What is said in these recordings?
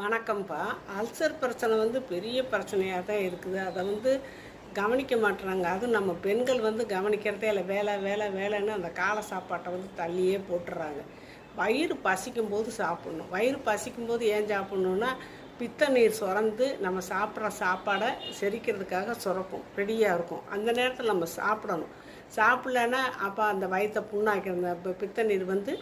வணக்கம்ப்பா. அல்சர் பிரச்சனை வந்து பெரிய பிரச்சனையாக தான் இருக்குது. அதை வந்து கவனிக்க மாட்டுறாங்க அதுவும் நம்ம பெண்கள் வந்து கவனிக்கிறதே இல்லை. வேலை வேலை வேலைன்னு அந்த காலை சாப்பாட்டை வந்து தள்ளியே போட்டுறாங்க. வயிறு பசிக்கும் போது சாப்பிட்ணும். வயிறு பசிக்கும் போது ஏன் சாப்பிட்ணுன்னா பித்த நீர் சுரந்து நம்ம சாப்பிட்ற சாப்பாடை செரிக்கிறதுக்காக சுரக்கும். ரெடியாக இருக்கும். அந்த நேரத்தில் நம்ம சாப்பிடணும். சாப்பிட்லன்னா அப்போ அந்த வயிற்றை புண்ணாக்கிற அந்த பித்த நீர் வந்து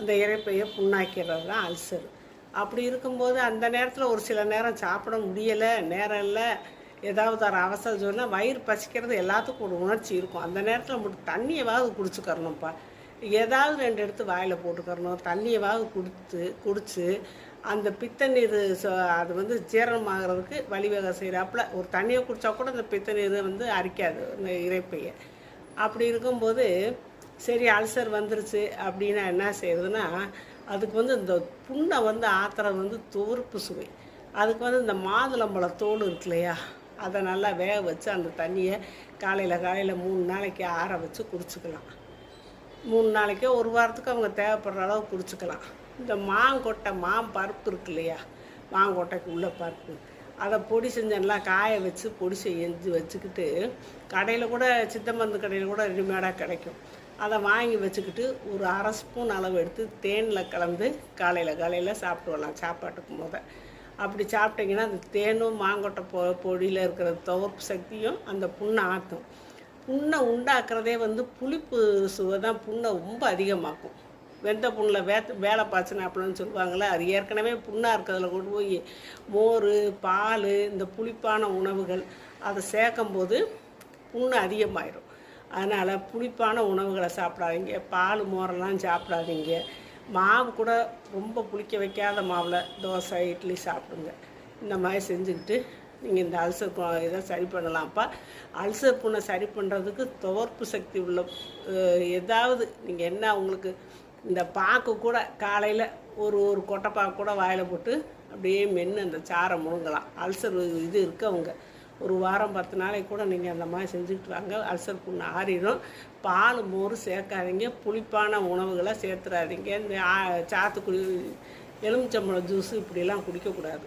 அந்த இறைப்பையை புண்ணாக்கிறது தான் அல்சர். அப்படி இருக்கும்போது அந்த நேரத்தில் ஒரு சில நேரம் சாப்பிட முடியலை நேரம் இல்லை. ஏதாவது ஒரு அவசரம் சொன்னால் வயிறு பசிக்கிறது எல்லாத்துக்கும் ஒரு உணர்ச்சி இருக்கும். அந்த நேரத்தில் மட்டும் தண்ணியவாவது குடிச்சுக்கரணும்ப்பா ஏதாவது ரெண்டு எடுத்து வாயில் போட்டுக்கரணும் தண்ணியவாவது குடித்து குடித்து அந்த பித்த நீர் ச- அது வந்து ஜீரணமாகிறதுக்கு வழிவகை செய்கிறாப்புல ஒரு தண்ணியை குடித்தா கூட அந்த பித்த நீர் வந்து அரிக்காது இந்த இறைப்பையை. அப்படி இருக்கும்போது சரி அல்சர் வந்துருச்சு அப்படின்னா என்ன செய்யறதுன்னா அதுக்கு வந்து இந்த புண்ணை வந்து ஆத்துறது வந்து துவர்ப்பு சுவை. அதுக்கு வந்து இந்த மாதுளம்பழ தோல் இருக்கு இல்லையா அதை நல்லா வேக வச்சு அந்த தண்ணியை காலையில் காலையில் மூணு நாளைக்கு ஆற வச்சு குடிச்சுக்கலாம். மூணு நாளைக்கோ ஒரு வாரத்துக்கு அவங்க தேவைப்படுற அளவு குடிச்சுக்கலாம். இந்த மாங்கொட்டை மாம்பருப்பு இருக்கு இல்லையா மாங்கொட்டைக்கு உள்ள பருப்பு. அதை பொடி செஞ்செல்லாம் காய வச்சு பொடி செஞ்சு வச்சுக்கிட்டு கடையில் கூட சித்த மருந்து கடையில் கூட ரெடிமேடாக கிடைக்கும். அதை வாங்கி வச்சுக்கிட்டு ஒரு அரை ஸ்பூன் அளவு எடுத்து தேனில் கலந்து காலையில் காலையில் சாப்பிட்டு வரலாம் சாப்பாட்டுக்கு முத. அப்படி சாப்பிட்டீங்கன்னா அந்த தேனும் மாங்கொட்டை பொ பொடியில் இருக்கிற துவர்ப்பு சக்தியும் அந்த புண்ணை ஆற்றும் புண்ணை உண்டாக்குறதே வந்து புளிப்பு சுவை தான் புண்ணை ரொம்ப அதிகமாக்கும். வெந்த புண்ணில் வே வேலை பாய்ச்சின அப்படின்னு சொல்லுவாங்கள்ல அது ஏற்கனவே புண்ணாக இருக்கிறதுல கொண்டு போய் மோர் பால் இந்த புளிப்பான உணவுகள் அதை சேர்க்கும்போது புண்ணு அதிகமாயிடும் அதனால் புளிப்பான உணவுகளை சாப்பிடாதீங்க. பால் மோரெல்லாம் சாப்பிடாதீங்க. மாவு கூட ரொம்ப புளிக்க வைக்காத மாவில் தோசை இட்லி சாப்பிடுங்க. இந்த மாதிரி செஞ்சுக்கிட்டு நீங்கள் இந்த அல்சர் பு- இதை சரி பண்ணலாம்ப்பா. அல்சர் புண்ணை சரி பண்ணுறதுக்கு துவர்ப்பு சக்தி உள்ள ஏதாவது நீங்கள் என்ன உங்களுக்கு இந்த பாக்கு கூட காலையில் ஒரு ஒரு கொட்டைப்பாக்கு கூட வாயில் போட்டு அப்படியே மென்று அந்த சாரை முழுங்கலாம். அல்சர் இது இருக்கவங்க ஒரு வாரம் பத்து நாளைக்கு கூட நீங்கள் அந்த மாதிரி செஞ்சுக்கிட்டு வாங்க. அல்சர் புண்ணு ஆறிடும். பால் மோர் சேர்க்காதீங்க. புளிப்பான உணவுகளை சேர்த்துறாதீங்க. இந்த சாத்துக்குடி எலுமிச்சம்பழம் ஜூஸ் இப்படிலாம் குடிக்கக்கூடாது.